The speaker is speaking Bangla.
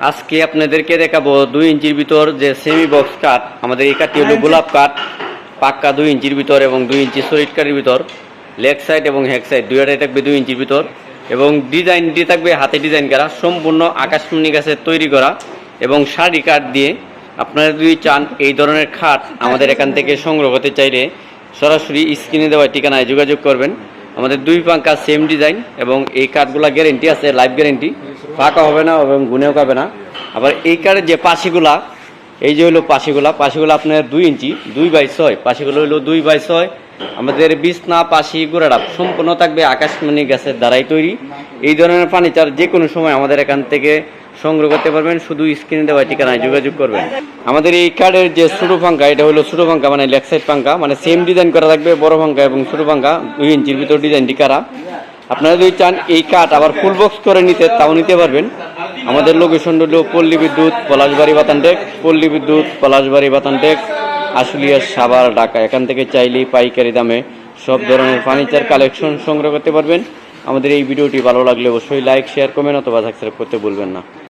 আজকে আপনাদেরকে দেখাবো দুই ইঞ্চির ভিতর যে সেমি বক্স কাঠ আমাদের এই কাঠটি হলো গোলাপ কাঠ পাক্কা দুই ইঞ্চির ভিতর এবং দুই ইঞ্চি সলিড কাঠের ভিতর। লেগ সাইড এবং হ্যাক সাইড দুই দুইটাই থাকবে দুই ইঞ্চির ভিতর এবং ডিজাইনটি থাকবে হাতে ডিজাইন করা সম্পূর্ণ আকাশমণি গাছের তৈরি করা এবং শাড়ি কাঠ দিয়ে আপনারা যদি চান এই ধরনের খাট আমাদের এখান থেকে সংগ্রহ করতে চাইলে সরাসরি স্ক্রিনে দেওয়া ঠিকানায় যোগাযোগ করবেন। আমাদের দুই পাঙ্কা সেম ডিজাইন এবং এই কাঠগুলা গ্যারেন্টি আছে লাইফ গ্যারেন্টি ফাঁকা হবে না, এবং গুনেও খাবে না। আবার এই কাঠের যে পাশিগুলা, এই যে হলো পাশিগুলা, পাশিগুলো আপনার দুই ইঞ্চি, দুই বাই ছয়। পাশিগুলো হলো দুই বাই ছয়। আমাদের বিছনা, পাশি, গোড়াটা সম্পূর্ণ থাকবে আকাশমণি গ্যাসের দ্বারাই তৈরি। এই ধরনের ফার্নিচার যে কোনো সময় আমাদের এখান থেকে সংগ্রহ করতে পারবেন। শুধু স্ক্রিনে দেওয়া ঠিকানায় যোগাযোগ করবেন। আমাদের এই কার্ডের যে ছোটো পাঙ্খা এটা হলো ছোটো পাঙ্খা মানে লেগ সাইড পাঙ্খা মানে সেম ডিজাইন করা থাকবে, বড় পাঙ্খা এবং ছোটো পাঙ্খা দুই ইঞ্চির ভিতর ডিজাইনটি করা। আপনারা যদি চান এই কাঠ আবার ফুল বক্স করে নিতে, তাও নিতে পারবেন। আমাদের লোকেশন হল পল্লী বিদ্যুৎ, পলাশবাড়ি বাতানটেক পল্লী বিদ্যুৎ, পলাশবাড়ি বাতানটেক আশুলিয়া সাবার ডাকা এখান থেকে চাইলেই পাইকারি দামে সব ধরনের ফার্নিচার কালেকশন সংগ্রহ করতে পারবেন। আমাদের এই ভিডিওটি ভালো লাগলে অবশ্যই লাইক শেয়ার কমেন্ট অথবা সাবস্ক্রাইব করতে ভুলবেন না।